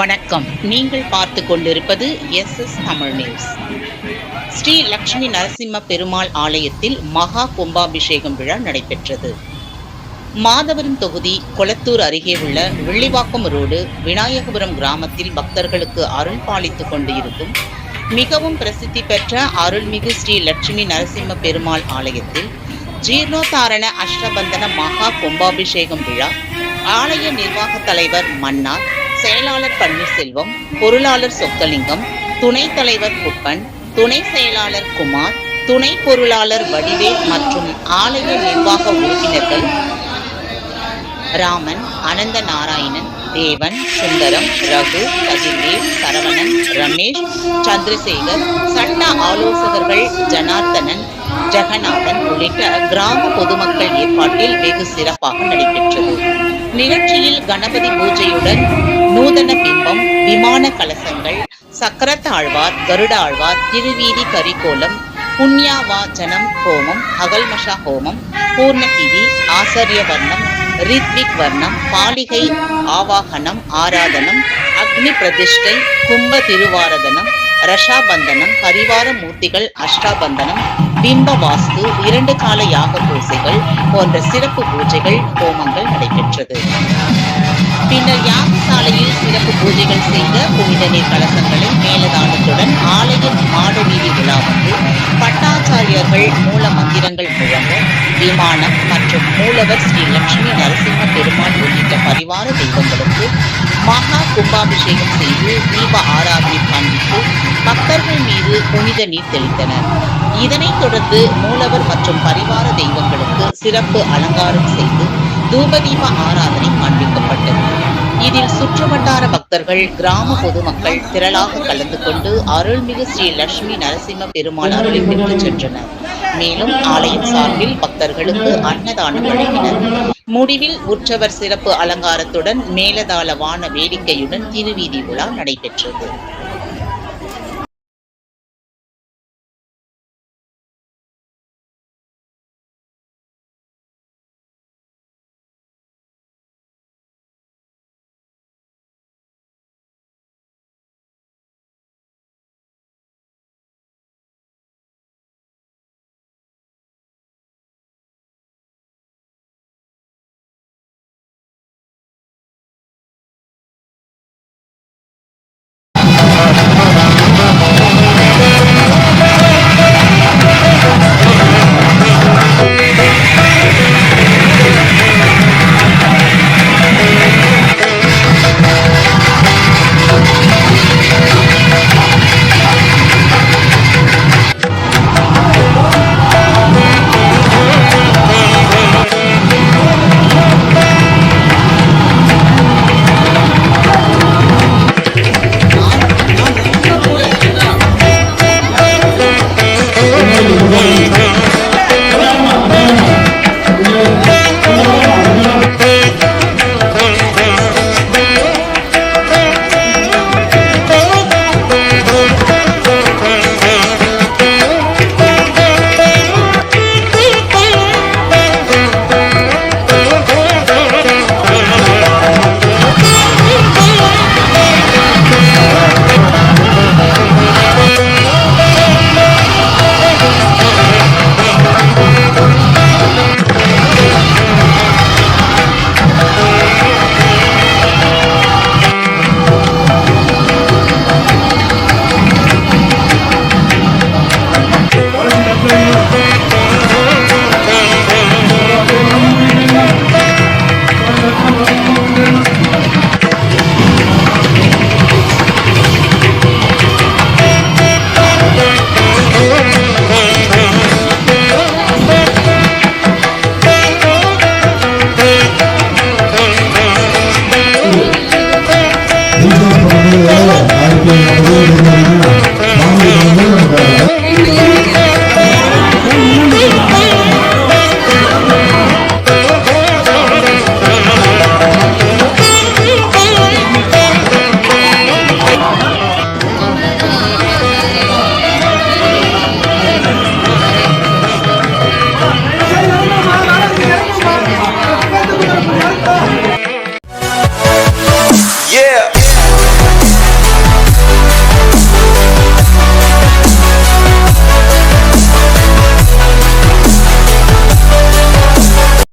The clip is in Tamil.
வணக்கம். நீங்கள் பார்த்து கொண்டிருப்பது S S Tamil news. Sri Lakshmi Narasimha Perumal ஆலயத்தில் மகா கும்பாபிஷேகம் விழா நடைபெற்றது. மாதவரம் தொகுதி கொளத்தூர் அருகே உள்ள வெள்ளிவாக்கம் ரோடு விநாயகபுரம் கிராமத்தில் பக்தர்களுக்கு அருள் பாலித்துக் கொண்டு இருக்கும் மிகவும் பிரசித்தி பெற்ற அருள்மிகு ஸ்ரீ லட்சுமி நரசிம்ம பெருமாள் ஆலயத்தில் ஜீர்ணோத்தாரண அஷ்டபந்தன மகா கும்பாபிஷேகம் விழா ஆலய நிர்வாக தலைவர் மன்னார் செயலாளர் பன்னீர்செல்வம் பொருளாளர் சொக்கலிங்கம் துணைத் தலைவர் குப்பன் துணை செயலாளர் குமார் துணை பொருளாளர் வடிவேல் மற்றும் ஆலய நிர்வாக உறுப்பினர்கள் ராமன் அனந்த நாராயணன் தேவன் சுந்தரம் ரகு கதிர்வேல் சரவணன் ரமேஷ் சந்திரசேகர் சட்ட ஆலோசகர்கள் ஜனார்த்தனன் ஜெகநாதன் உள்ளிட்ட கிராம பொதுமக்கள் ஏற்பாட்டில் வெகு சிறப்பாக நடைபெற்றது. நிகழ்ச்சியில் கணபதி பூஜையுடன் நூதன பிம்பம் விமான கலசங்கள் சக்கரத்தாழ்வார் கருடாழ்வார் திருவீதி கரிகோலம் புண்ணியாவாச்சனம் ஹோமம் அகல்மஷா ஹோமம் பூர்ணகிரி ஆசரிய வர்ணம் ரித்விக் வர்ணம் பாலிகை ஆவாகனம் ஆராதனம் அக்னி பிரதிஷ்டை கும்ப திருவாரதனம் ரஷாபந்தனம் பரிவார மூர்த்திகள் அஷ்டாபந்தனம் பிம்ப வாஸ்து இரண்டு கால யாக பூசைகள் போன்ற சிறப்பு பூஜைகள் ஹோமங்கள் நடைபெற்றது. பின்னர் யாகசாலையில் சிறப்பு பூஜைகள் செய்த புனித நீர் கலசங்களை மேலதானத்துடன் ஆலய மாட வீதி விழா வந்து பட்டாச்சாரியர்கள் மூல மந்திரங்கள் முழங்க விமானம் மற்றும் மூலவர் ஸ்ரீ லட்சுமி நரசிம்ம பெருமாள் உள்ளிட்ட பரிவார தெய்வங்களுக்கு மகா கும்பாபிஷேகம் செய்து தீப ஆராதனை காண்பித்து பக்தர்கள் மீது புனித நீர் தெளித்தனர். இதனைத் தொடர்ந்து மூலவர் மற்றும் பரிவார தெய்வங்களுக்கு சிறப்பு அலங்காரம் செய்து தூபதீப ஆராதனை காண்பிக்கப்பட்டது. இதில் சுற்றுவட்டார பக்தர்கள் கிராம பொதுமக்கள் திரளாக கலந்து கொண்டு அருள்மிகு ஸ்ரீ லட்சுமி நரசிம்ம பெருமாள் அருளை பெற்று சென்றனர். மேலும் ஆலயம் சார்பில் பக்தர்களுக்கு அன்னதானம் வழங்கினர். முடிவில் உற்சவர் சிறப்பு அலங்காரத்துடன் மேலதாள வான வேடிக்கையுடன் திருவீதி விழா நடைபெற்றது.